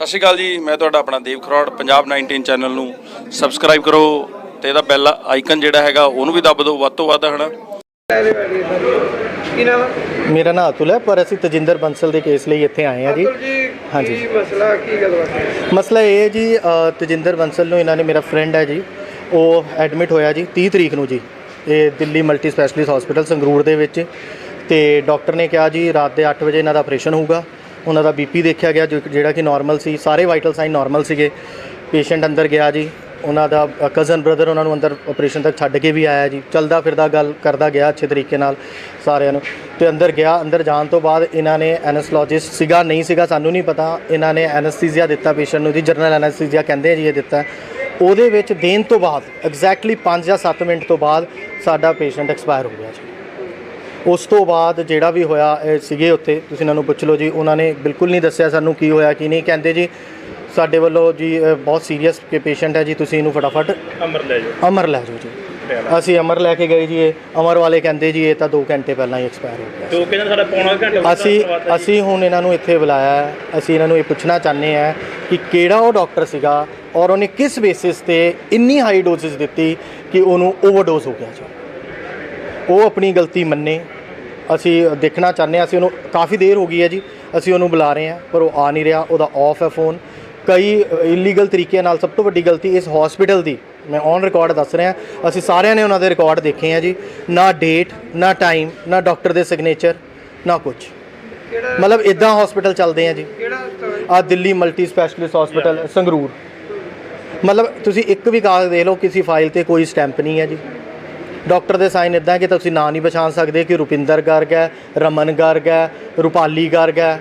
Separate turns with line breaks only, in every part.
ਸਤਿ ਸ਼੍ਰੀ ਅਕਾਲ ਜੀ ਮੈਂ ਤੁਹਾਡਾ ਆਪਣਾ ਦੇਵ ਖਰੋੜ ਪੰਜਾਬ 19 ਚੈਨਲ ਨੂੰ ਸਬਸਕ੍ਰਾਈਬ ਕਰੋ ਤੇ ਇਹਦਾ ਬੈਲ ਆਈਕਨ ਜਿਹੜਾ ਹੈਗਾ ਉਹਨੂੰ ਵੀ ਦੱਬ ਦਿਓ ਵੱਧ ਤੋਂ ਵੱਧ ਹਨਾ।
ਕੀ ਨਾਮ?
ਮੇਰਾ ਨਾਮ ਅਤੁਲ ਹੈ ਪਰ ਅਸੀਂ ਤਜਿੰਦਰ ਬੰਸਲ ਦੇ ਕੇਸ ਲਈ ਇੱਥੇ ਆਏ ਹਾਂ ਜੀ। ਹਾਂਜੀ।
ਕੀ ਮਸਲਾ ਕੀ ਗੱਲਬਾਤ ਹੈ?
ਮਸਲਾ ਇਹ ਹੈ ਜੀ ਅ, ਤਜਿੰਦਰ ਬੰਸਲ ਨੂੰ ਇਹਨਾਂ ਨੇ ਮੇਰਾ ਫਰੈਂਡ ਹੈ ਜੀ। ਉਹ ਐਡਮਿਟ ਹੋਇਆ ਜੀ 30 ਤਰੀਕ ਨੂੰ ਜੀ। ਇਹ Delhi multi specialist hospital Sangrur ਦੇ ਵਿੱਚ। ਤੇ ਡਾਕਟਰ ਨੇ ਕਿਹਾ ਜੀ ਰਾਤ ਦੇ 8 ਵਜੇ ਇਹਨਾਂ ਦਾ ਆਪਰੇਸ਼ਨ ਹੋਊਗਾ। ਉਹਨਾਂ ਦਾ ਬੀਪੀ ਦੇਖਿਆ ਗਿਆ, ਜੋ- ਜਿਹੜਾ ਕਿ ਨਾਰਮਲ ਸੀ, ਸਾਰੇ ਵਾਈਟਲ ਸਾਈਨ ਨਾਰਮਲ ਸੀਗੇ। ਪੇਸ਼ੈਂਟ ਅੰਦਰ ਗਿਆ ਜੀ, ਉਹਨਾਂ ਦਾ ਕਜ਼ਨ ਬ੍ਰਦਰ ਉਹਨਾਂ ਨੂੰ ਅੰਦਰ ਆਪਰੇਸ਼ਨ ਤੱਕ ਛੱਡ ਕੇ ਵੀ ਆਇਆ ਜੀ। ਚਲਦਾ ਫਿਰਦਾ ਗੱਲ ਕਰਦਾ ਗਿਆ ਅੱਛੇ ਤਰੀਕੇ ਨਾਲ ਸਾਰਿਆਂ ਨੂੰ। ਤੇ ਅੰਦਰ ਗਿਆ, ਅੰਦਰ ਜਾਣ ਤੋਂ ਬਾਅਦ ਇਹਨਾਂ ਨੇ ਐਨਸਥੋਲੋਜਿਸਟ ਸੀਗਾ, ਨਹੀਂ ਸੀਗਾ, ਸਾਨੂੰ ਨਹੀਂ ਪਤਾ। ਇਹਨਾਂ ਨੇ ਐਨਸਥੀਸੀਆ ਦਿੱਤਾ ਪੇਸ਼ੈਂਟ ਨੂੰ ਜੀ ਜਨਰਲ ਐਨਸਥੀਸੀਆ ਕਹਿੰਦੇ ਆ ਜੀ ਇਹ ਦਿੱਤਾ। ਉਹਦੇ ਵਿੱਚ ਦੇਣ ਤੋਂ ਬਾਅਦ ਐਗਜ਼ੈਕਟਲੀ 5 ਜਾਂ 7 ਮਿੰਟ ਤੋਂ ਬਾਅਦ ਸਾਡਾ ਪੇਸ਼ੈਂਟ ਐਕਸਪਾਇਰ ਹੋ ਗਿਆ ਜੀ। ਉਸ ਤੋਂ ਬਾਅਦ ਜਿਹੜਾ ਵੀ ਹੋਇਆ ਇਹ ਸੀਗੇ ਉੱਥੇ। ਤੁਸੀਂ ਇਹਨਾਂ ਨੂੰ ਪੁੱਛ ਲਓ ਜੀ ਉਹਨਾਂ ਨੇ ਬਿਲਕੁਲ ਨਹੀਂ ਦੱਸਿਆ ਸਾਨੂੰ ਕੀ ਹੋਇਆ ਕੀ ਨਹੀਂ। ਕਹਿੰਦੇ ਜੀ ਸਾਡੇ ਵੱਲੋਂ ਜੀ ਬਹੁਤ ਸੀਰੀਅਸ ਕਿ ਪੇਸ਼ੈਂਟ ਹੈ ਜੀ ਤੁਸੀਂ ਇਹਨੂੰ ਫਟਾਫਟ
ਅਮਰ ਲੈ ਜਾਓ।
ਅਮਰ ਲੈ ਜਾਓ ਜੀ। ਅਸੀਂ ਅਮਰ ਲੈ ਕੇ ਗਏ ਜੀ ਇਹ ਅਮਰ ਵਾਲੇ ਕਹਿੰਦੇ ਜੀ ਇਹ ਤਾਂ 2 ਘੰਟੇ ਪਹਿਲਾਂ ਹੀ ਐਕਸਪਾਇਰ ਹੋ ਗਿਆ
ਦੋ ਕਹਿੰਦੇ ਸਾਡਾ ਪੌਣਾ ਘੰਟਾ
ਅਸੀਂ ਅਸੀਂ ਹੁਣ ਇਹਨਾਂ ਨੂੰ ਇੱਥੇ ਬੁਲਾਇਆ ਹੈ। ਅਸੀਂ ਇਹਨਾਂ ਨੂੰ ਇਹ ਪੁੱਛਣਾ ਚਾਹੁੰਦੇ ਹਾਂ ਕਿ ਕਿਹੜਾ ਉਹ ਡਾਕਟਰ ਸੀਗਾ ਔਰ ਉਹਨੇ ਕਿਸ ਬੇਸਿਸ ਤੇ ਇੰਨੀ ਹਾਈ ਡੋਜ਼ਸ ਦਿੱਤੀ ਕਿ ਉਹਨੂੰ ਓਵਰਡੋਜ਼ ਹੋ ਗਿਆ ਜੀ। ਉਹ ਆਪਣੀ ਗਲਤੀ ਮੰਨੇ। ਅਸੀਂ ਦੇਖਣਾ ਚਾਹੁੰਦੇ ਹਾਂ, ਅਸੀਂ ਉਹਨੂੰ ਕਾਫੀ ਦੇਰ ਹੋ ਗਈ ਹੈ ਜੀ, ਅਸੀਂ ਉਹਨੂੰ ਬੁਲਾ ਰਹੇ ਹਾਂ, ਪਰ ਉਹ ਆ ਨਹੀਂ ਰਿਹਾ, ਉਹਦਾ ਆਫ ਹੈ ਫੋਨ ਕਈ ਇਲੀਗਲ ਤਰੀਕੇ ਨਾਲ ਸਭ ਤੋਂ ਵੱਡੀ ਗਲਤੀ ਇਸ ਹਸਪੀਟਲ ਦੀ, ਮੈਂ ਔਨ ਰਿਕਾਰਡ ਦੱਸ ਰਿਹਾ, ਅਸੀਂ ਸਾਰਿਆਂ ਨੇ ਉਹਨਾਂ ਦੇ ਰਿਕਾਰਡ ਦੇਖੇ ਆ ਜੀ, ਨਾ ਡੇਟ ਨਾ ਟਾਈਮ ਨਾ ਡਾਕਟਰ ਦੇ ਸਿਗਨੇਚਰ ਨਾ ਕੁਝ ਮਤਲਬ ਇਦਾਂ ਹਸਪੀਟਲ ਚੱਲਦੇ ਆ ਜੀ।
ਕਿਹੜਾ
ਆ Delhi multi specialist hospital Sangrur. ਮਤਲਬ ਤੁਸੀਂ ਇੱਕ ਵੀ ਕਾਗਜ਼ ਦੇ ਲਓ, ਕਿਸੇ ਫਾਈਲ ਤੇ ਕੋਈ ਸਟੈਂਪ ਨਹੀਂ ਹੈ ਜੀ। ਡਾਕਟਰ ਦੇ ਸਾਈਨ ਇਦਾਂ ਕਿ ਤੁਸੀਂ ਨਾਂ ਨਹੀਂ ਪਛਾਣ ਸਕਦੇ ਕਿ ਰੁਪਿੰਦਰ ਗਰਗ ਹੈ, ਰਮਨ ਗਰਗ ਹੈ, ਰੂਪਾਲੀ ਗਰਗ ਹੈ,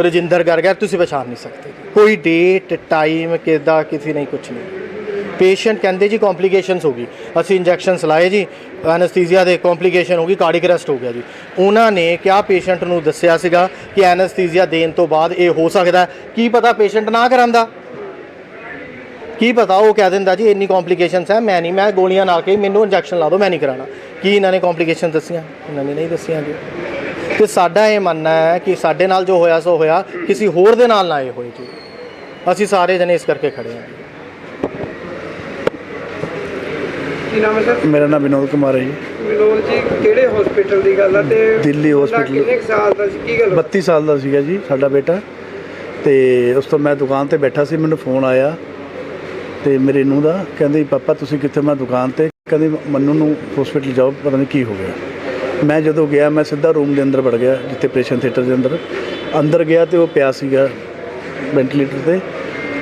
ਰਜਿੰਦਰ ਗਰਗ ਹੈ, ਤੁਸੀਂ ਪਛਾਣ ਨਹੀਂ ਸਕਦੇ। ਕੋਈ ਡੇਟ ਟਾਈਮ ਕਿਦਾ, ਕਿਸੇ ਨਹੀਂ ਕੁਝ ਨਹੀਂ। ਪੇਸ਼ੈਂਟ ਕਹਿੰਦੇ ਜੀ ਕੰਪਲਿਕੇਸ਼ਨਸ ਹੋ ਗਈ। ਅਸੀਂ ਇੰਜੈਕਸ਼ਨਸ ਲਾਏ ਜੀ ਐਨਸਥੀਸੀਆ ਦੇ ਕੰਪਲਿਕੇਸ਼ਨ ਹੋ ਗਈ ਕਾਰਡਿਕ ਅਰੈਸਟ ਹੋ ਗਿਆ ਜੀ। ਉਹਨਾਂ ਨੇ ਕਿਹਾ ਪੇਸ਼ੈਂਟ ਨੂੰ ਦੱਸਿਆ ਸੀਗਾ ਕਿ ਐਨਸਥੀਸੀਆ ਦੇਣ ਤੋਂ ਬਾਅਦ ਇਹ ਹੋ ਸਕਦਾ ਕੀ ਪਤਾ ਪੇਸ਼ੈਂਟ ਨਾ ਕਰਾਂਦਾ? ਕੀ ਪਤਾ ਉਹ ਕਹਿ ਦਿੰਦਾ ਜੀ ਇੰਨੀ ਕੰਪਲਿਕੇਸ਼ਨਸ ਹੈ ਮੈਂ ਨਹੀਂ ਮੈਂ ਗੋਲੀਆਂ ਨਾਲ ਕੇ ਮੈਨੂੰ ਇੰਜੈਕਸ਼ਨ ਲਾ ਦਿਓ ਮੈਂ ਨਹੀਂ ਕਰਾਣਾ ਕੀ ਇਹਨਾਂ ਨੇ ਕੰਪਲਿਕੇਸ਼ਨ ਦੱਸੀਆਂ? ਇਹਨਾਂ ਨੇ ਨਹੀਂ ਦੱਸੀਆਂ ਜੀ। ਤੇ ਸਾਡਾ ਇਹ ਮੰਨਣਾ ਹੈ ਕਿ ਸਾਡੇ ਨਾਲ ਜੋ ਹੋਇਆ ਸੋ ਹੋਇਆ ਕਿਸੇ ਹੋਰ ਦੇ ਨਾਲ ਨਾ ਇਹ ਹੋਏ ਜੀ। ਅਸੀਂ ਸਾਰੇ ਜਣੇ ਇਸ ਕਰਕੇ ਖੜੇ ਹਾਂ। ਜੀ
ਕੀ ਨਾਮ ਹੈ ਸਰ?
ਮੇਰਾ ਨਾਮ ਵਿਨੋਦ ਕੁਮਾਰ ਹੈ ਜੀ।
ਵਿਨੋਦ ਜੀ ਕਿਹੜੇ ਹਸਪੀਟਲ ਦੀ ਗੱਲ ਹੈ ਤੇ
ਦਿੱਲੀ hospital।
ਕਿੰਨੇ ਕੁ ਸਾਲ ਦਾ ਸੀ? ਕੀ ਗੱਲ
32 ਸਾਲ ਦਾ ਸੀਗਾ ਜੀ ਸਾਡਾ ਬੇਟਾ। ਤੇ ਉਸ ਤੋਂ ਮੈਂ ਦੁਕਾਨ ਤੇ ਬੈਠਾ ਸੀ ਮੈਨੂੰ ਫੋਨ ਆਇਆ। ਤੇ ਮੇਰੇ ਨੂੰਹ ਦਾ, ਕਹਿੰਦੇ, ਪਾਪਾ, ਤੁਸੀਂ ਕਿੱਥੇ? ਮੈਂ ਦੁਕਾਨ ਤੇ। ਕਹਿੰਦੇ, ਮੰਨੂ ਨੂੰ ਹਸਪੀਟਲ ਜਾਓ, ਪਤਾ ਨਹੀਂ ਕੀ ਹੋ ਗਿਆ। ਮੈਂ ਜਦੋਂ ਗਿਆ, ਮੈਂ ਸਿੱਧਾ ਰੂਮ ਦੇ ਅੰਦਰ ਵੜ ਗਿਆ, ਜਿੱਥੇ ਆਪਰੇਸ਼ਨ ਥੀਏਟਰ ਦੇ ਅੰਦਰ। ਅੰਦਰ ਗਿਆ ਤੇ ਉਹ ਪਿਆ ਸੀਗਾ ਵੈਂਟੀਲੇਟਰ ਤੇ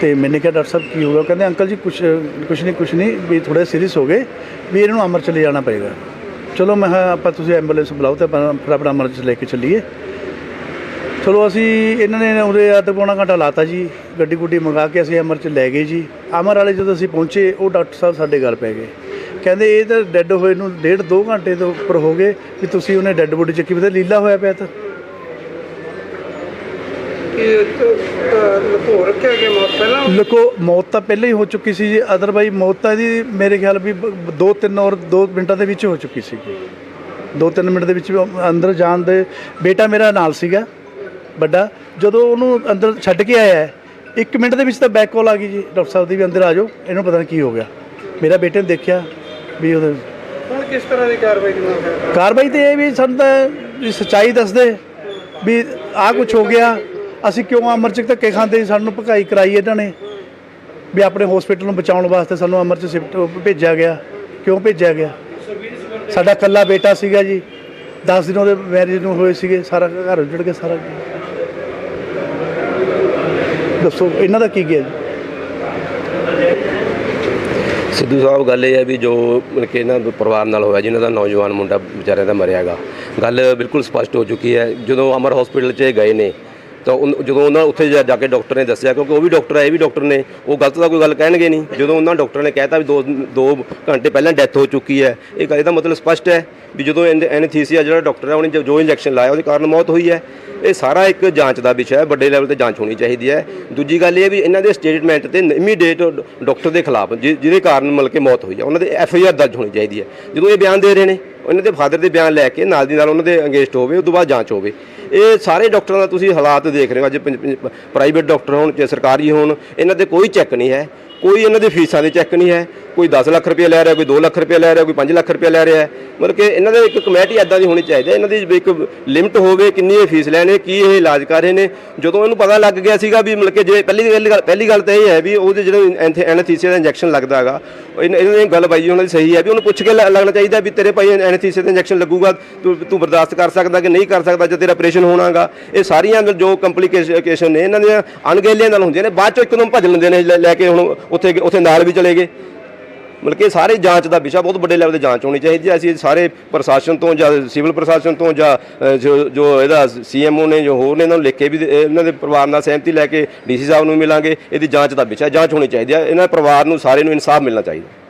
ਤੇ ਮੈਨੇ ਕਿਹਾ, ਡਾਕਟਰ ਸਾਹਿਬ, ਕੀ ਹੋ ਗਿਆ? ਕਹਿੰਦੇ, ਅੰਕਲ ਜੀ, ਕੁਛ ਕੁਛ ਨਹੀਂ ਕੁਛ ਨਹੀਂ, ਵੀ ਥੋੜੇ ਸੀਰੀਅਸ ਹੋ ਗਏ, ਵੀ ਇਹਨਾਂ ਨੂੰ ਅਮਰ ਚਲੇ ਜਾਣਾ ਪਏਗਾ। ਚਲੋ, ਮੈਂ ਕਿਹਾ, ਆਪਾਂ ਤੁਸੀਂ ਐਂਬੂਲੈਂਸ ਬੁਲਾਓ ਤੇ ਆਪਾਂ ਫਟਾਫਟ ਆਪਣਾ ਅਮਰ ਚ ਲੈ ਕੇ ਚੱਲੀਏ। ਚਲੋ ਅਸੀਂ ਇਹਨਾਂ ਨੇ ਉਰੇ ਅੱਧ ਪੌਣਾ ਘੰਟਾ ਲਾਤਾ ਜੀ ਗੱਡੀ ਗੁੱਡੀ ਮੰਗਾ ਕੇ ਅਸੀਂ ਅਮਰ ਚ ਲੈ ਗਏ ਜੀ। ਅਮਰ ਵਾਲੇ ਜਦੋਂ ਅਸੀਂ ਪਹੁੰਚੇ ਉਹ ਡਾਕਟਰ ਸਾਹਿਬ ਸਾਡੇ ਗੱਲ ਪੈ ਗਏ। ਕਹਿੰਦੇ ਇਹ ਤਾਂ ਡੈੱਡ ਹੋਏ ਨੂੰ ਡੇਢ ਦੋ ਘੰਟੇ ਤੋਂ ਉੱਪਰ ਹੋ ਗਏ ਵੀ ਤੁਸੀਂ ਉਹਨੇ ਡੈੱਡ ਬੋਡੀ ਚੱਕੀ ਵੀ ਤਾਂ ਲੀਲਾ ਹੋਇਆ ਪਿਆ ਤਾਂ।
ਲੁਕੋ ਰੱਖਿਆ ਗਿਆ ਮੌਤ ਪਹਿਲਾਂ
ਲੁਕੋ ਮੌਤ ਤਾਂ ਪਹਿਲਾਂ ਹੀ ਹੋ ਚੁੱਕੀ ਸੀ ਜੀ। ਅਦਰਵਾਈਜ਼ ਮੌਤ ਤਾਂ ਇਹਦੀ ਮੇਰੇ ਖਿਆਲ ਵੀ 2-3 ਔਰ 2 ਮਿੰਟਾਂ ਦੇ ਵਿੱਚ ਹੋ ਚੁੱਕੀ ਸੀ। 2-3 ਮਿੰਟ ਦੇ ਵਿੱਚ ਅੰਦਰ ਜਾਣ ਦੇ ਬੇਟਾ ਮੇਰਾ ਨਾਲ ਸੀਗਾ। ਵੱਡਾ ਜਦੋਂ ਉਹਨੂੰ ਅੰਦਰ ਛੱਡ ਕੇ ਆਇਆ ਹੈ, ਇੱਕ ਮਿੰਟ ਦੇ ਵਿੱਚ ਤਾਂ ਬੈਕ ਕਾਲ ਆ ਗਈ ਜੀ ਡਾਕਟਰ ਸਾਹਿਬ ਦੀ ਵੀ ਅੰਦਰ ਆ ਜਾਓ ਇਹਨੂੰ ਪਤਾ ਨਹੀਂ ਕੀ ਹੋ ਗਿਆ। ਮੇਰਾ ਬੇਟੇ ਨੇ ਦੇਖਿਆ ਵੀ ਉਹਦੇ
ਹੁਣ ਕਿਸ ਤਰ੍ਹਾਂ ਦੀ ਕਾਰਵਾਈ ਦੀ
ਕਾਰਵਾਈ ਤੇ ਇਹ ਵੀ ਸਾਨੂੰ ਤਾਂ ਵੀ ਸੱਚਾਈ ਦੱਸਦੇ ਵੀ ਆਹ ਕੁਝ ਹੋ ਗਿਆ ਅਸੀਂ ਕਿਉਂ ਅਮਰ ਚ ਧੱਕੇ ਖਾਂਦੇ ਸੀ ਸਾਨੂੰ ਭਕਾਈ ਕਰਾਈ ਇਹਨਾਂ ਨੇ। ਵੀ ਆਪਣੇ ਹਸਪੀਟਲ ਨੂੰ ਬਚਾਉਣ ਵਾਸਤੇ ਸਾਨੂੰ ਅਮਰ ਚ ਸ਼ਿਫਟ ਭੇਜਿਆ ਗਿਆ ਕਿਉਂ ਭੇਜਿਆ ਗਿਆ? ਸਾਡਾ ਕੱਲਾ ਬੇਟਾ ਸੀਗਾ ਜੀ 10 ਦਿਨ ਉਹਦੇ ਮੈਰਿਜ ਨੂੰ ਹੋਏ ਸੀਗੇ ਸਾਰਾ ਘਰ ਉੱਜੜ ਗਿਆ ਸਾਰਾ ਦੱਸੋ, ਇਹਨਾਂ ਦਾ ਕੀ ਗਿਆ ਜੀ?
ਸਿੱਧੂ ਸਾਹਿਬ, ਗੱਲ ਇਹ ਹੈ ਵੀ ਜੋ ਮਤਲਬ ਕਿ ਇਹਨਾਂ ਦੇ ਪਰਿਵਾਰ ਨਾਲ ਹੋਇਆ, ਜਿਨ੍ਹਾਂ ਦਾ ਨੌਜਵਾਨ ਮੁੰਡਾ ਵਿਚਾਰਿਆਂ ਦਾ ਮਰਿਆਗਾ, ਗੱਲ ਬਿਲਕੁਲ ਸਪਸ਼ਟ ਹੋ ਚੁੱਕੀ ਹੈ। ਜਦੋਂ ਅਮਰ ਹਸਪੀਟਲ 'ਚ ਇਹ ਗਏ ਨੇ ਤਾਂ ਉਨ- ਜਦੋਂ ਉਹਨਾਂ ਉੱਥੇ ਜਾ ਜਾ ਕੇ ਡਾਕਟਰ ਨੇ ਦੱਸਿਆ, ਕਿਉਂਕਿ ਉਹ ਵੀ ਡਾਕਟਰ ਹੈ ਇਹ ਵੀ ਡਾਕਟਰ ਨੇ, ਉਹ ਗਲਤ ਦਾ ਕੋਈ ਗੱਲ ਕਹਿਣਗੇ ਨਹੀਂ। ਜਦੋਂ ਉਹਨਾਂ ਡਾਕਟਰ ਨੇ ਕਹਿਤਾ ਵੀ 2 2 ਘੰਟੇ ਪਹਿਲਾਂ ਡੈਥ ਹੋ ਚੁੱਕੀ ਹੈ, ਇਹ ਗੱਲ ਇਹਦਾ ਮਤਲਬ ਸਪਸ਼ਟ ਹੈ ਵੀ ਜਦੋਂ ਐਨਥੀਸੀਆ ਜਿਹੜਾ ਡਾਕਟਰ ਹੈ ਉਹਨੇ ਜੋ- ਇੰਜੈਕਸ਼ਨ ਲਾਇਆ, ਉਹਦੇ ਕਾਰਨ ਮੌਤ ਹੋਈ ਹੈ। ਇਹ ਸਾਰਾ ਇੱਕ ਜਾਂਚ ਦਾ ਵਿਸ਼ਾ ਹੈ, ਵੱਡੇ ਲੈਵਲ ਤੇ ਜਾਂਚ ਹੋਣੀ ਚਾਹੀਦੀ ਹੈ। ਦੂਜੀ ਗੱਲ ਇਹ ਵੀ ਇਹਨਾਂ ਦੇ ਸਟੇਟਮੈਂਟ ਤੇ ਇਮੀਡੀਏਟ ਡਾਕਟਰ ਦੇ ਖਿਲਾਫ ਜਿ- ਜਿਹਦੇ ਕਾਰਨ ਮਤਲਬ ਕਿ ਮੌਤ ਹੋਈ ਹੈ, ਉਹਨਾਂ ਦੇ ਐਫ ਆਈ ਆਰ ਦਰਜ ਹੋਣੀ ਚਾਹੀਦੀ ਹੈ। ਜਦੋਂ ਇਹ ਬਿਆਨ ਦੇ ਰਹੇ ਨੇ, ਉਹਨਾਂ ਦੇ ਫਾਦਰ ਦੇ ਬਿਆਨ ਲੈ ਕੇ ਨਾਲ ਦੀ ਨਾਲ ਉਹਨਾਂ ਦੇ ਅਗੇਂਸਟ ਹੋਵੇ, ਉਸ ਤੋਂ ਬਾਅਦ ਜਾਂਚ ਹੋਵੇ। ਇਹ ਸਾਰੇ ਡਾਕਟਰਾਂ ਦਾ ਤੁਸੀਂ ਹਾਲਾਤ ਦੇਖ ਰਹੇ ਹੋ, ਅੱਜ ਪ੍ਰਾਈਵੇਟ ਡਾਕਟਰ ਹੋਣ ਜਾਂ ਸਰਕਾਰੀ ਹੋਣ, ਇਹਨਾਂ 'ਤੇ ਕੋਈ ਚੈੱਕ ਨਹੀਂ ਹੈ। ਕੋਈ ਇਹਨਾਂ ਦੀ ਫੀਸਾਂ ਦੇ ਚੈੱਕ ਨਹੀਂ ਹੈ। ਕੋਈ 10 ਲੱਖ ਰੁਪਏ ਲੈ ਰਿਹਾ, ਕੋਈ 2 ਲੱਖ ਰੁਪਏ ਲੈ ਰਿਹਾ, ਕੋਈ 5 ਲੱਖ ਰੁਪਏ ਲੈ ਰਿਹਾ। ਮਤਲਬ ਕਿ ਇਹਨਾਂ ਦੇ ਇੱਕ ਕਮੇਟੀ ਐਦਾਂ ਦੀ ਹੋਣੀ ਚਾਹੀਦੀ ਹੈ। ਇਹਨਾਂ ਦੀ ਵੀ ਇੱਕ ਲਿਮਟ ਹੋਵੇ, ਕਿੰਨੀ ਇਹ ਫੀਸ ਲੈਣੇ, ਕੀ ਇਹ ਇਲਾਜ ਕਰ ਰਹੇ ਨੇ। ਜਦੋਂ ਇਹਨੂੰ ਪਤਾ ਲੱਗ ਗਿਆ ਸੀਗਾ ਵੀ ਮਤਲਬ ਕਿ ਜੇ ਪਹਿਲੀ ਗੱਲ ਪਹਿਲੀ ਗੱਲ ਤਾਂ ਇਹ ਹੈ ਵੀ ਉਹਦੇ ਜਿਹੜਾ ਐਨਥੀਸੀਆ ਦਾ ਇੰਜੈਕਸ਼ਨ ਲੱਗਦਾ ਹੈਗਾ ਇਹਨਾਂ ਦੀ ਗੱਲ ਬਾਈ ਉਹਨਾਂ ਦੀ ਸਹੀ ਹੈ ਵੀ ਉਹਨੂੰ ਪੁੱਛ ਕੇ ਲੱਗਣਾ ਚਾਹੀਦਾ ਵੀ ਤੇਰੇ ਭਾਈ ਐਨਥੀਸੀਆ ਦਾ ਇੰਜੈਕਸ਼ਨ ਲੱਗੂਗਾ, ਤੂੰ ਤੂੰ ਬਰਦਾਸ਼ਤ ਕਰ ਸਕਦਾ ਕਿ ਨਹੀਂ ਕਰ ਸਕਦਾ, ਜੇ ਤੇਰਾ ਆਪਰੇਸ਼ਨ ਹੋਣਾਗਾ। ਇਹ ਸਾਰੀਆਂ ਜੋ ਕੰਪਲਿਕੇਸ਼ਨ ਨੇ ਇਹਨਾਂ ਦੀਆਂ ਅਣਗਹਿਲੀਆਂ ਨਾਲ ਹੁੰਦੀਆਂ ਨੇ ਬਾਅਦ ਚੋਂ ਇੱਕਦਮ ਭੱਜ ਲੈਂਦੇ ਨੇ ਲੈ ਕੇ ਹੁਣ ਉੱਥੇ ਉੱਥੇ ਨਾਲ ਵੀ ਚਲੇ ਗਏ। ਮਤਲਬ ਕਿ ਸਾਰੇ ਜਾਂਚ ਦਾ ਵਿਸ਼ਾ ਬਹੁਤ ਵੱਡੇ ਲੈਵਲ ਤੇ ਜਾਂਚ ਹੋਣੀ ਚਾਹੀਦੀ ਹੈ। ਅਸੀਂ ਸਾਰੇ ਪ੍ਰਸ਼ਾਸਨ ਤੋਂ ਜਾਂ ਸਿਵਲ ਪ੍ਰਸ਼ਾਸਨ ਤੋਂ ਜਾਂ ਅ, ਜੋ ਜੋ ਇਹਦਾ ਸੀਐਮਓ ਨੇ ਜੋ ਹੋਰ ਨੇ ਇਹਨਾਂ ਨੂੰ ਲਿਖ ਕੇ ਵੀ ਇਹਨਾਂ ਦੇ ਪਰਿਵਾਰ ਨਾਲ ਸਹਿਮਤੀ ਲੈ ਕੇ ਡੀਸੀ ਸਾਹਿਬ ਨੂੰ ਮਿਲਾਂਗੇ। ਇਹਦੀ ਜਾਂਚ ਦਾ ਵਿਸ਼ਾ ਜਾਂਚ ਹੋਣੀ ਚਾਹੀਦੀ ਹੈ। ਇਹਨਾਂ ਪਰਿਵਾਰ ਨੂੰ ਸਾਰੇ ਨੂੰ ਇਨਸਾਫ ਮਿਲਣਾ ਚਾਹੀਦਾ।